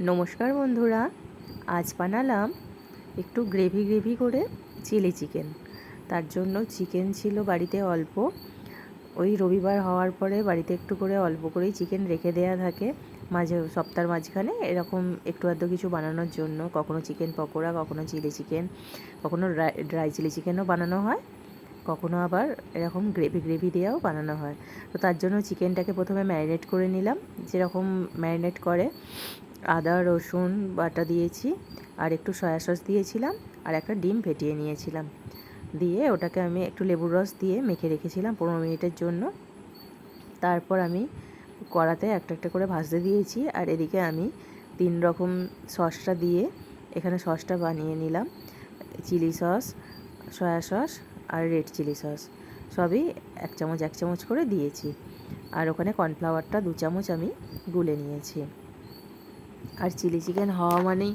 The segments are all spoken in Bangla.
নমস্কার বন্ধুরা, আজ বানালাম একটু গ্রেভি গ্রেভি করে চিলি চিকেন। তার জন্য চিকেন ছিল বাড়িতে অল্প। ওই রবিবার হওয়ার পরে বাড়িতে একটু করে অল্প করেই চিকেন রেখে দেয়া থাকে। মাঝে সপ্তাহের মাঝখানে এরকম একটু আধটু কিছু বানানোর জন্য। কখনো চিকেন পকোড়া, কখনো চিলি চিকেন, কখনো ড্রাই চিলি চিকেনও বানানো হয়। কখনো আবার এরকম গ্রেভি গ্রেভি দেওয়াও বানানো হয়। তো তার জন্য চিকেনটাকে প্রথমে ম্যারিনেট করে নিলাম। যেরকম ম্যারিনেট করে আদা, রসুন বাটা দিয়েছি আর একটু সয়া সস দিয়েছিলাম আর একটা ডিম ফেটিয়ে নিয়েছিলাম। দিয়ে ওটাকে আমি একটু লেবুর রস দিয়ে মেখে রেখেছিলাম পনেরো মিনিটের জন্য। তারপর আমি কড়াতে একটা একটা করে ভাজতে দিয়েছি আর এদিকে আমি তিন রকম সসটা দিয়ে এখানে সসটা বানিয়ে নিলাম। চিলি সস, সয়া সস আর রেড চিলি সস। সবই এক চামচ এক চামচ করে দিয়েছি। আর ওখানে কর্নফ্লাওয়ারটা দু চামচ আমি গুলে নিয়েছি। আর চিলি চিকেন হওয়া মানেই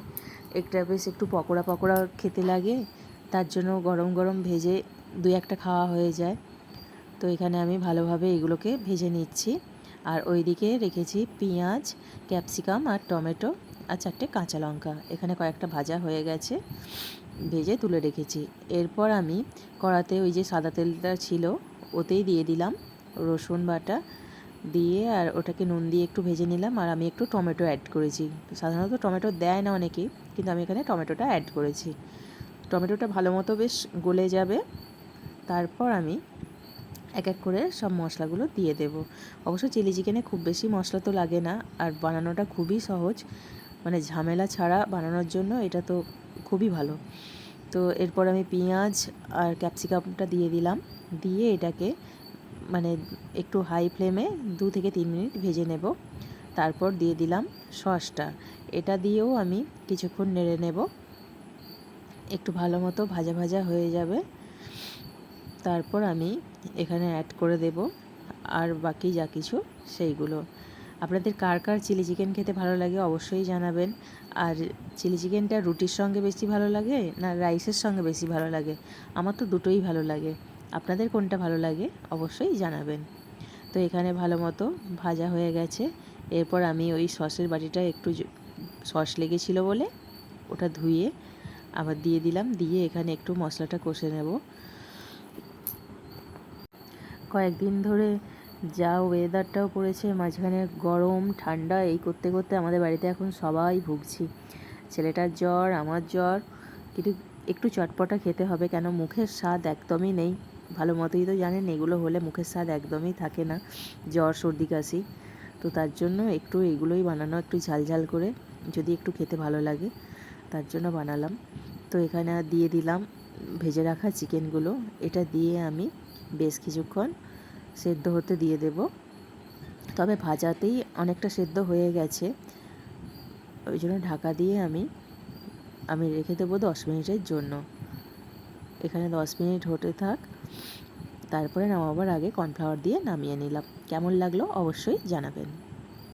একটা বেশ একটু পকোড়া পকোড়া খেতে লাগে। তার জন্য গরম গরম ভেজে দুই একটা খাওয়া হয়ে যায়। তো এখানে আমি ভালোভাবে এগুলোকে ভেজে নিচ্ছি। আর ওইদিকে রেখেছি পেঁয়াজ, ক্যাপসিকাম আর টমেটো আর চারটে কাঁচা লঙ্কা। এখানে কয়েকটা ভাজা হয়ে গেছে, ভেজে তুলে রেখেছি। এরপর আমি কড়াতে ওই যে সাদা তেলটা ছিল ওতেই দিয়ে দিলাম রসুন বাটা দিয়ে আর ওটাকে নুন দিয়ে একটু ভেজে নিলাম আর আমি একটু টমেটো অ্যাড করেছি। সাধারণত টমেটো দেয় না অনেকেই, কিন্তু আমি এখানে টমেটোটা অ্যাড করেছি। টমেটোটা ভালো মতো বেশ গলে যাবে। তারপর আমি এক এক করে সব মশলাগুলো দিয়ে দেব। অবশ্য চিলি চিকেনে খুব বেশি মশলা তো লাগে না আর বানানোটা খুবই সহজ। মানে ঝামেলা ছাড়া বানানোর জন্য এটা তো খুবই ভালো। তো এরপর আমি পেঁয়াজ আর ক্যাপসিকামটা দিয়ে দিলাম। দিয়ে এটাকে মানে একটু হাই ফ্লেমে দু থেকে তিন মিনিট ভেজে নেব। তারপর দিয়ে দিলাম সসটা। এটা দিয়েও আমি কিছুক্ষণ নেড়ে নেব। একটু ভালো মতো ভাজা ভাজা হয়ে যাবে। তারপর আমি এখানে অ্যাড করে দেব আর বাকি যা কিছু সেইগুলো। আপনাদের কার কার চিলি চিকেন খেতে ভালো লাগে অবশ্যই জানাবেন। আর চিলি চিকেনটা রুটির সঙ্গে বেশি ভালো লাগে না রাইসের সঙ্গে বেশি ভালো লাগে? আমার তো দুটোই ভালো লাগে। আপনাদের কোনটা ভালো লাগে অবশ্যই জানাবেন। তো এখানে ভালো মতো ভাজা হয়ে গেছে। এরপর আমি ওই সসের বাটিটা একটু সস লেগেছিলো বলে ওটা ধুয়ে আবার দিয়ে দিলাম। দিয়ে এখানে একটু মশলাটা কষে নেব। কয়েকদিন ধরে যা ওয়েদারটাও পড়েছে, মাঝখানে গরম, ঠান্ডা, এই করতে করতে আমাদের বাড়িতে এখন সবাই ভুগছি। ছেলেটার জ্বর, আমার জ্বর, কিন্তু একটু চটপটা খেতে হবে কেন? মুখের স্বাদ একদমই নেই। ভালো মতোই তো জানেন, এগুলো হলে মুখের স্বাদ একদমই থাকে না, জ্বর, সর্দি, কাশি। তো তার জন্য একটু এগুলোই বানানো, একটু ঝাল ঝাল করে যদি একটু খেতে ভালো লাগে, তার জন্য বানালাম। তো এখানে দিয়ে দিলাম ভেজে রাখা চিকেনগুলো। এটা দিয়ে আমি বেশ কিছুক্ষণ সেদ্ধ হতে দিয়ে দেব। তবে ভাজাতেই অনেকটা সেদ্ধ হয়ে গেছে। ওই জন্য ঢাকা দিয়ে আমি আমি রেখে দেবো দশ মিনিটের জন্য। এখানে দশ মিনিট হতে থাক। তারপরে নামাবার আগে কর্নফ্লাওয়ার দিয়ে নামিয়ে নিলাম। কেমন লাগল অবশ্যই জানাবেন।